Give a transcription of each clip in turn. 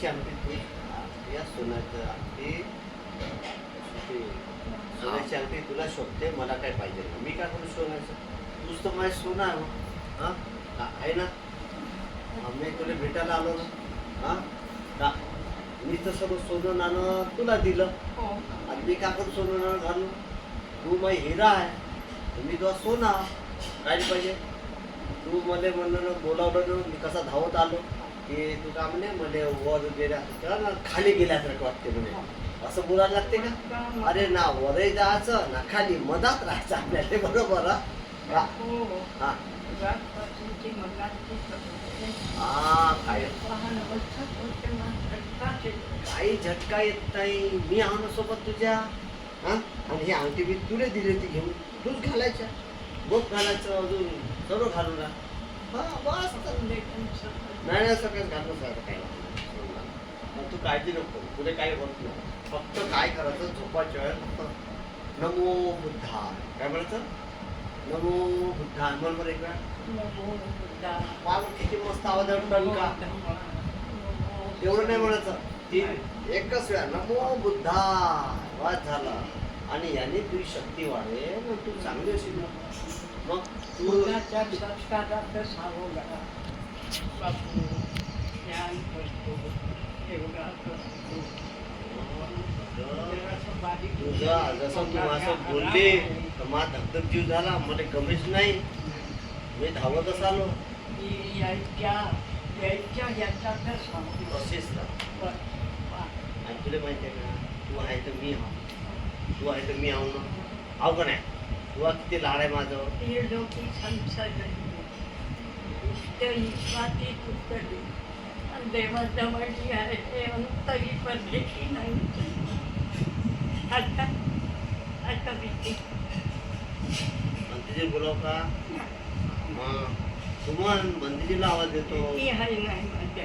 सोन्याची अंगठी या सोन्याचं अंगठी सोन्याची अंगठी तुला शोधते मला काय पाहिजे मी काय करू सोन्याचं? तूच तर माझी सोनं आहे. हा? आहे ना? मी तुला भेटायला आलो ना? हा? मी तर सर्व सोनं नाणं तुला दिलं. हो. आणि मी काय करू सोनं नाणं घालू? तू माझी हिरा आहे. मी तुला सोना काय पाहिजे. तू मला म्हणलं बोलावलं मी कसा धावत आलो? की तू का म्हणे मला वर गेल्या ना खाली गेल्यासारखं वाटते म्हणे. असं बोलायला लागते का? अरे ना वरही जायचं ना खाली मधात राहायचं आपल्याला बरोबर हा? काही झटका येत नाही. मी ना सोबत तुझ्या हा? आणि ही अंगठी मी तुला दिली होती घेऊन. तूच घालायच्या बघ घालायचं अजून सर्व घालून हा बस त्यांचं. नाही नाही सगळं घालून राहिलं काय पण तू काळजी नको तुला काही होत नाही. फक्त काय करायचं झोपाच्या वेळेस नमो बुद्धा काय म्हणायचं? नमो बुद्धा म्हण बरं एक वेळा. किती मस्त आवाज नमो का एवढं नाही म्हणायचं. ती एकच वेळा. नमो बुद्धा वाद झाला. आणि याने तुझी शक्ती वाढेल मग तू चांगली असेल बुद्धाच्या संस्कारात सावला बापू ज्ञान करतो एवढा करतो जसं तू असं बोलली तर माझा धगधग जीव झाला मला कमीच नाही. मी धावतच आलो की यायच्या यायच्या याच्यातच सांगतो. असेच ना तुला माहिती आहे का? तू आहे तर मी आहो तू आहे तर मी आहो ना? आहो. का नाही तुला किती लाड आहे माझं. ती लोकी संसर्ग स्वाती पुस्तकी देवाजवळची आहे ते नाही. आता आता भीती. आणि तिथे बोलाव का? सुमन बंदीजीला आवाज देतो. भीती आहे नाही माझ्या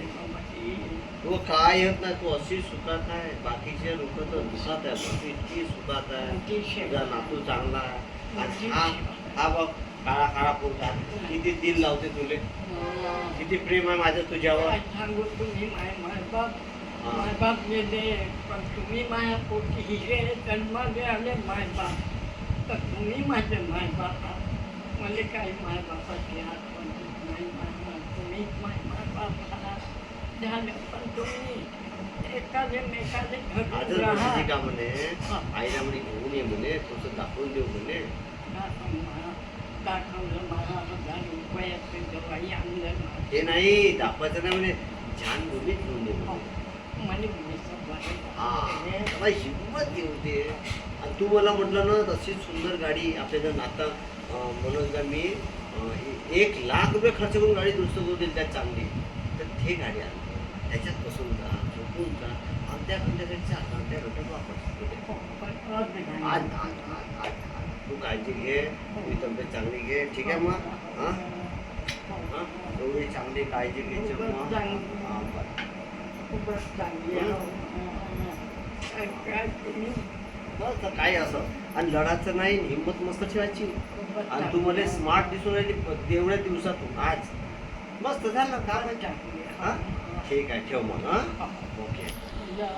तू काय येत नाही तू अशी सुखात आहे. बाकीचे लोक तर दुखात आहे पण तू इतकी सुखात आहे. तुझा नातू चांगला आहे. हा हा बघ काळा काळा पोटा किती दिल लावते तुले. किती प्रेम आहे माझं तुझ्यावर. सांगू तुम्ही? माय मायबाप मायबाप गेले पण तुम्ही माझ्या पोटी हिरे जन्माले आले मायबाप तर तुम्ही माझे मायबाप आहात. मला काही मायबापाची आठवण नाही. मायबाप तुम्ही माय मायबाप आहात. झालं पण तुम्ही. एखादे आजच का म्हणे आईला म्हणे घेऊन ये म्हणे तुझं दाखवून देऊ म्हणे. दाखवलं मला हजार रुपयाचं दवाई आणलं मला. ते नाही दाखवायचं नाही म्हणे छान भूमीत घेऊन ये म्हणे. हा हिंमत देऊ दे आणि तू मला म्हटलं ना तशी सुंदर गाडी आपल्याला नातं म्हणून का मी एक लाख रुपये खर्च करून गाडी दुरुस्त करून दिली त्यात चांगली. तर ते गाडी आण त्याच्यात बसून जा झोपून जा. आणि त्या घंट्यासाठी चार घंट्या घंट्यात वापर. तू काळजी घे तुझी तब्येत चांगली घे. ठीक आहे मग? हां? हां? एवढी चांगली काळजी घ्यायची मग? हां बरं. खूपच चांगली आहे. काय- काय बस काय असं? आणि लढाचं नाही हिंमत मस्त ठेवायची. आणि तू मला स्मार्ट दिसून राहिली एवढ्या दिवसातून आज. मस्त झालं का? आहे. चांगली आहे. हा? ठीक आहे ठेव मग हां हा. ओके या.